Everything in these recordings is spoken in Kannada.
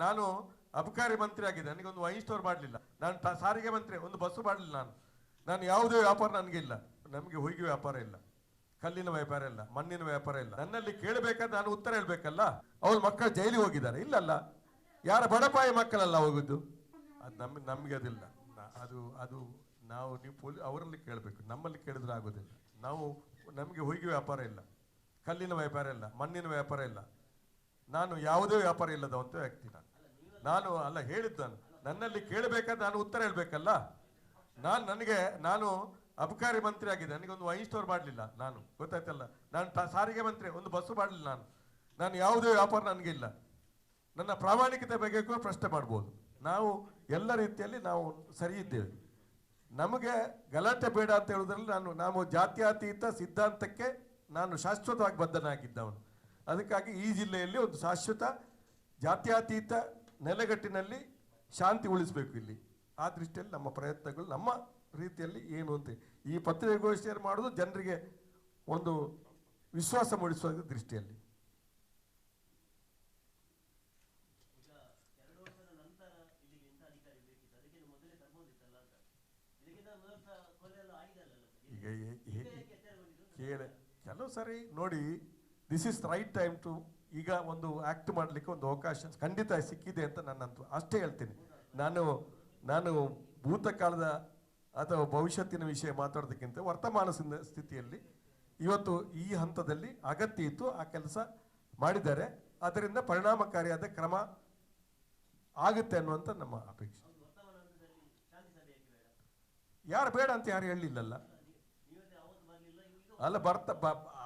ನಾನು ಅಬಕಾರಿ ಮಂತ್ರಿ ಆಗಿದೆ ನನಗೊಂದು ವೈನ್ ಸ್ಟೋರ್ ಮಾಡಲಿಲ್ಲ. ನಾನು ಸಾರಿಗೆ ಮಂತ್ರಿ, ಒಂದು ಬಸ್ಸು ಮಾಡಲಿಲ್ಲ ನಾನು. ನಾನು ಯಾವುದೇ ವ್ಯಾಪಾರ ನನಗಿಲ್ಲ. ನಮಗೆ ಹೊಯ್ಗೆ ವ್ಯಾಪಾರ ಇಲ್ಲ. ಕಲ್ಲಿನ ವ್ಯಾಪಾರ ಇಲ್ಲ. ಮಣ್ಣಿನ ವ್ಯಾಪಾರ ಇಲ್ಲ. ನನ್ನಲ್ಲಿ ಕೇಳಬೇಕಂತ ನಾನು ಉತ್ತರ ಹೇಳಬೇಕಲ್ಲ? ಅವ್ರ ಮಕ್ಕಳು ಜೈಲಿಗೆ ಹೋಗಿದ್ದಾರೆ. ಇಲ್ಲಲ್ಲ? ಯಾರ ಬಡಪಾಯಿ ಮಕ್ಕಳಲ್ಲ ಹೋಗುದು? ಅದು ನಮ್, ನಮಗೆ ಅದಿಲ್ಲ. ಅದು ಅದು ನಾವು ನೀವು ಪೊಲೀ, ಅವರಲ್ಲಿ ಕೇಳಬೇಕು. ನಮ್ಮಲ್ಲಿ ಕೇಳಿದ್ರೆ ಆಗೋದಿಲ್ಲ. ನಾವು ನಮಗೆ ಹೊಯ್ಗೆ ವ್ಯಾಪಾರ ಇಲ್ಲ. ಕಲ್ಲಿನ ವ್ಯಾಪಾರ ಇಲ್ಲ. ಮಣ್ಣಿನ ವ್ಯಾಪಾರ ಇಲ್ಲ. ನಾನು ಯಾವುದೇ ವ್ಯಾಪಾರ ಇಲ್ಲದವಂತ ವ್ಯಕ್ತಿ ನಾನು. ನಾನು ಅಲ್ಲ, ಹೇಳಿದ್ದು ನಾನು. ನನ್ನಲ್ಲಿ ಕೇಳಬೇಕಾದ್ರೆ ನಾನು ಉತ್ತರ ಹೇಳಬೇಕಲ್ಲ? ನಾನು ನನಗೆ, ನಾನು ಅಬಕಾರಿ ಮಂತ್ರಿ ಆಗಿದೆ ಒಂದು ವೈನ್ ಸ್ಟೋರ್ ಮಾಡಲಿಲ್ಲ ನಾನು. ಗೊತ್ತಾಯ್ತಲ್ಲ? ನಾನು ಸಾರಿಗೆ ಮಂತ್ರಿ, ಒಂದು ಬಸ್ಸು ಮಾಡಲಿಲ್ಲ ನಾನು. ನಾನು ಯಾವುದೇ ವ್ಯಾಪಾರ ನನಗಿಲ್ಲ. ನನ್ನ ಪ್ರಾಮಾಣಿಕತೆ ಬಗ್ಗೆ ಕೂಡ ಪ್ರಶ್ನೆ ಮಾಡ್ಬೋದು. ನಾವು ಎಲ್ಲ ರೀತಿಯಲ್ಲಿ ನಾವು ಸರಿ ಇದ್ದೇವೆ. ನಮಗೆ ಗಲಾಟೆ ಬೇಡ ಅಂತ ಹೇಳೋದ್ರಲ್ಲಿ ನಾನು, ನಾವು ಜಾತ್ಯಾತೀತ ಸಿದ್ಧಾಂತಕ್ಕೆ ನಾನು ಶಾಶ್ವತವಾಗಿ ಬದ್ಧನಾಗಿದ್ದವನು. ಅದಕ್ಕಾಗಿ ಈ ಜಿಲ್ಲೆಯಲ್ಲಿ ಒಂದು ಶಾಶ್ವತ ಜಾತ್ಯತೀತ ನೆಲೆಗಟ್ಟಿನಲ್ಲಿ ಶಾಂತಿ ಉಳಿಸಬೇಕು ಇಲ್ಲಿ. ಆ ದೃಷ್ಟಿಯಲ್ಲಿ ನಮ್ಮ ಪ್ರಯತ್ನಗಳು, ನಮ್ಮ ರೀತಿಯಲ್ಲಿ ಏನು ಅಂತ ಈ ಪತ್ರಿಕಾಗೋಷ್ಠಿಯನ್ನು ಮಾಡೋದು ಜನರಿಗೆ ಒಂದು ವಿಶ್ವಾಸ ಮೂಡಿಸುವ ದೃಷ್ಟಿಯಲ್ಲಿ. ಈಗ ಕೆಲವು ಸರಿ ನೋಡಿ this is right time to ಈಗ ಒಂದು ಆಕ್ಟ್ ಮಾಡಲಿಕ್ಕೆ ಒಂದು ಅವಕಾಶ ಖಂಡಿತ ಸಿಕ್ಕಿದೆ ಅಂತ ನನ್ನಂತ ಅಷ್ಟೇ ಹೇಳ್ತೀನಿ. ನಾನು ನಾನು ಭೂತಕಾಲದ ಅಥವಾ ಭವಿಷ್ಯತ್ತಿನ ವಿಷಯ ಮಾತಾಡೋದಕ್ಕಿಂತ ವರ್ತಮಾನ ಸ್ಥಿತಿಯಲ್ಲಿ ಇವತ್ತು ಈ ಹಂತದಲ್ಲಿ ಅಗತ್ಯ ಇತ್ತು, ಆ ಕೆಲಸ ಮಾಡಿದ್ದಾರೆ. ಅದರಿಂದ ಪರಿಣಾಮಕಾರಿಯಾದ ಕ್ರಮ ಆಗುತ್ತೆ ಅನ್ನುವಂಥ ನಮ್ಮ ಅಪೇಕ್ಷೆ. ಯಾರು ಬೇಡ ಅಂತ ಯಾರು ಹೇಳಿಲ್ಲಲ್ಲ? ಅಲ್ಲ, ಬರ್ತ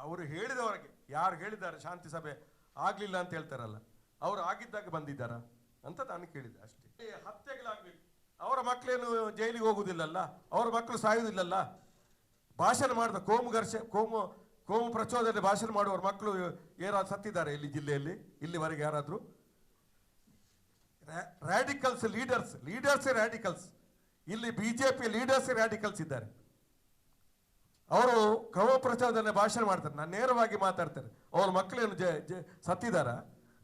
ಅವರು ಹೇಳಿದವರಿಗೆ, ಯಾರು ಹೇಳಿದ್ದಾರೆ ಶಾಂತಿ ಸಭೆ? ಆಗ್ಲಿಲ್ಲ ಅಂತ ಹೇಳ್ತಾರಲ್ಲ ಅವರು ಆಗಿದ್ದಾಗ ಬಂದಿದ್ದಾರ ಅಂತ ನಾನು ಕೇಳಿದೆ ಅಷ್ಟೇ. ಹತ್ಯೆಗಳಾಗ್ಬೇಕು. ಅವರ ಮಕ್ಕಳೇನು ಜೈಲಿಗೆ ಹೋಗುದಿಲ್ಲಲ್ಲ ಅವರ ಮಕ್ಕಳು ಸಾಯುವುದಿಲ್ಲಲ್ಲ? ಭಾಷಣ ಮಾಡಿದ ಕೋಮು ಘರ್ಷ ಕೋಮು ಕೋಮು ಪ್ರಚೋದನೆ ಭಾಷಣ ಮಾಡುವವ್ರ ಮಕ್ಕಳು ಯಾರಾದ್ರು ಸತ್ತಿದ್ದಾರೆ ಇಲ್ಲಿ ಜಿಲ್ಲೆಯಲ್ಲಿ? ಇಲ್ಲಿವರೆಗೆ ಯಾರಾದರೂ? ರ್ಯಾಡಿಕಲ್ಸ್ ಲೀಡರ್ಸ್ ಲೀಡರ್ಸ್ ರ್ಯಾಡಿಕಲ್ಸ್ ಇಲ್ಲಿ ಬಿಜೆಪಿ ಲೀಡರ್ಸ್ ರ್ಯಾಡಿಕಲ್ಸ್ ಇದ್ದಾರೆ. ಅವರು ಕ್ರಮಪ್ರಚಾರದಲ್ಲಿ ಭಾಷಣ ಮಾಡ್ತಾರೆ. ನಾನು ನೇರವಾಗಿ ಮಾತಾಡ್ತಾರೆ ಅವ್ರ ಮಕ್ಕಳೇನು ಜ ಜ, ಸತ್ತಿದಾರ?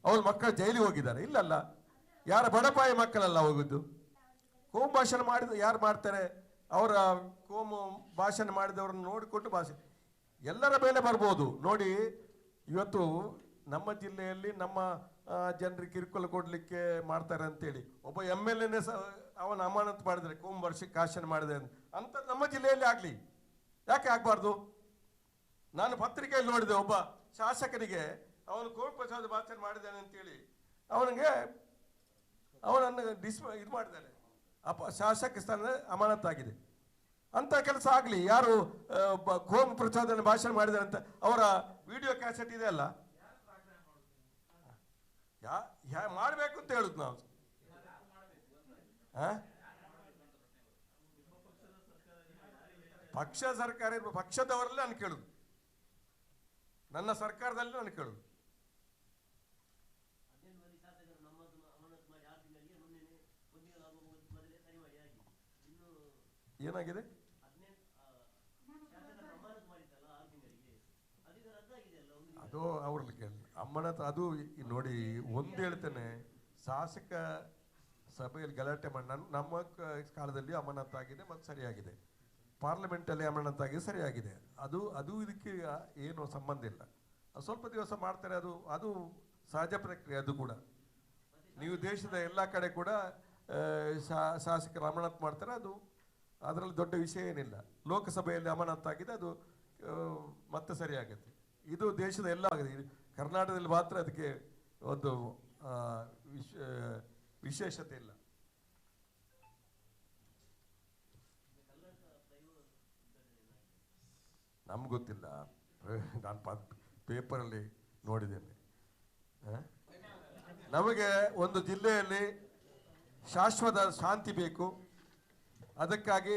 ಅವ್ರ ಮಕ್ಕಳು ಜೈಲಿಗೆ ಹೋಗಿದ್ದಾರೆ? ಇಲ್ಲಲ್ಲ. ಯಾರ ಬಡಪಾಯಿ ಮಕ್ಕಳಲ್ಲ ಹೋಗಿದ್ದು ಕೋಮು ಭಾಷಣ ಮಾಡಿದ, ಯಾರು ಮಾಡ್ತಾರೆ? ಅವರ ಕೋಮು ಭಾಷಣ ಮಾಡಿದವ್ರನ್ನ ನೋಡಿಕೊಂಡು ಭಾಷೆ ಎಲ್ಲರ ಮೇಲೆ ಬರ್ಬೋದು. ನೋಡಿ, ಇವತ್ತು ನಮ್ಮ ಜಿಲ್ಲೆಯಲ್ಲಿ ನಮ್ಮ ಜನರಿಗೆ ಕಿರುಕುಳ ಕೊಡಲಿಕ್ಕೆ ಮಾಡ್ತಾರೆ ಅಂತೇಳಿ. ಒಬ್ಬ ಎಂ ಎಲ್ ಎನೇ ಸಹ ಅವನ ಅಮಾನತ್ ಮಾಡಿದರೆ, ಕೋಮು ವರ್ಷಕ್ಕೆ ಭಾಷಣ ಮಾಡಿದೆ ಅಂತ. ನಮ್ಮ ಜಿಲ್ಲೆಯಲ್ಲಿ ಆಗಲಿ. ಯಾಕೆ ಆಗಬಾರ್ದು? ನಾನು ಪತ್ರಿಕೆಯಲ್ಲಿ ನೋಡಿದೆ ಒಬ್ಬ ಶಾಸಕರಿಗೆ ಅವನು ಕೋಮು ಪ್ರಸಾದ ಭಾಷಣ ಮಾಡಿದ್ದಾನೆ ಅಂತೇಳಿ. ಅವನಿಗೆ, ಅವನನ್ನು ಡಿಸ್ ಇದು ಮಾಡಿದ್ದಾರೆ ಅಪ ಶಾಸಕ ಸ್ಥಾನ ಅಮಾನತಾಗಿದೆ ಅಂತ ಕೆಲಸ ಆಗಲಿ, ಯಾರು ಕೋಮ್ ಪ್ರಚೋದನೆ ಭಾಷಣ ಮಾಡಿದ್ದಾರೆ ಅಂತ ಅವರ ವಿಡಿಯೋ ಕ್ಯಾಸೆಟ್ ಇದೆ ಅಲ್ಲ? ಯಾ, ಮಾಡಬೇಕು ಅಂತ ಹೇಳುದು ನಾವು. ಆ? ಪಕ್ಷ ಸರ್ಕಾರ ಇರುವ ಪಕ್ಷದವರಲ್ಲೇ ನಾನು ಕೇಳುದು. ನನ್ನ ಸರ್ಕಾರದಲ್ಲಿ ನಾನು ಕೇಳುದು. ಏನಾಗಿದೆ. ಅದು ಅವ್ರಲ್ಲಿ ಕೇಳಿ ಅಮ್ಮನತ್ ಅದು ನೋಡಿ ಒಂದು ಹೇಳ್ತೇನೆ. ಶಾಸಕ ಸಭೆಯಲ್ಲಿ ಗಲಾಟೆ ಮಾಡಿ ನನ್ನ ನಮ್ಮ ಕಾಲದಲ್ಲಿ ಕಾಲದಲ್ಲಿ ಅಮಾನತಾಗಿದೆ ಮತ್ತು ಸರಿಯಾಗಿದೆ. ಪಾರ್ಲಿಮೆಂಟಲ್ಲಿ ಅಮಾನತಾಗಿದೆ ಸರಿಯಾಗಿದೆ. ಅದು ಅದು ಇದಕ್ಕೆ ಏನು ಸಂಬಂಧ ಇಲ್ಲ. ಸ್ವಲ್ಪ ದಿವಸ ಮಾಡ್ತಾರೆ, ಅದು ಅದು ಸಹಜ ಪ್ರಕ್ರಿಯೆ ಅದು ಕೂಡ. ನೀವು ದೇಶದ ಎಲ್ಲ ಕಡೆ ಕೂಡ ಶಾಸಕರು ಅಮಾನತ್ ಮಾಡ್ತಾರೆ, ಅದು ಅದರಲ್ಲಿ ದೊಡ್ಡ ವಿಷಯ ಏನಿಲ್ಲ. ಲೋಕಸಭೆಯಲ್ಲಿ ಅಮಾನತಾಗಿದೆ ಅದು ಮತ್ತೆ ಸರಿಯಾಗುತ್ತೆ. ಇದು ದೇಶದ ಎಲ್ಲ ಆಗಿದೆ. ಕರ್ನಾಟಕದಲ್ಲಿ ಮಾತ್ರ ಅದಕ್ಕೆ ಒಂದು ವಿಶೇಷತೆ ಇಲ್ಲ. ನಮ್ಗೆ ಗೊತ್ತಿಲ್ಲ. ನಾನು ಪೇಪರಲ್ಲಿ ನೋಡಿದ್ದೇನೆ? ನಮಗೆ ಒಂದು ಜಿಲ್ಲೆಯಲ್ಲಿ ಶಾಶ್ವತ ಶಾಂತಿ ಬೇಕು. ಅದಕ್ಕಾಗಿ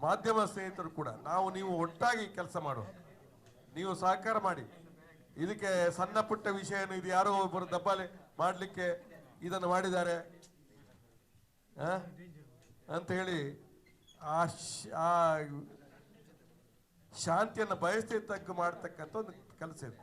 ಮಾಧ್ಯಮ ಸ್ನೇಹಿತರು ಕೂಡ, ನಾವು ನೀವು ಒಟ್ಟಾಗಿ ಕೆಲಸ ಮಾಡುವ ನೀವು ಸಹಕಾರ ಮಾಡಿ. ಇದಕ್ಕೆ ಸಣ್ಣ ಪುಟ್ಟ ವಿಷಯ ಇದು ಯಾರೋ ಒಬ್ಬರು ದಬ್ಬಾಲೆ ಮಾಡಲಿಕ್ಕೆ ಇದನ್ನು ಮಾಡಿದ್ದಾರೆ? ಅಂತ ಹೇಳಿ ಆ ಶಾಂತಿಯನ್ನು ಬಯಸ್ತಿದ್ದಕ್ಕೆ ಮಾಡ್ತಕ್ಕಂಥ ಒಂದು ಕೆಲಸ ಇದೆ.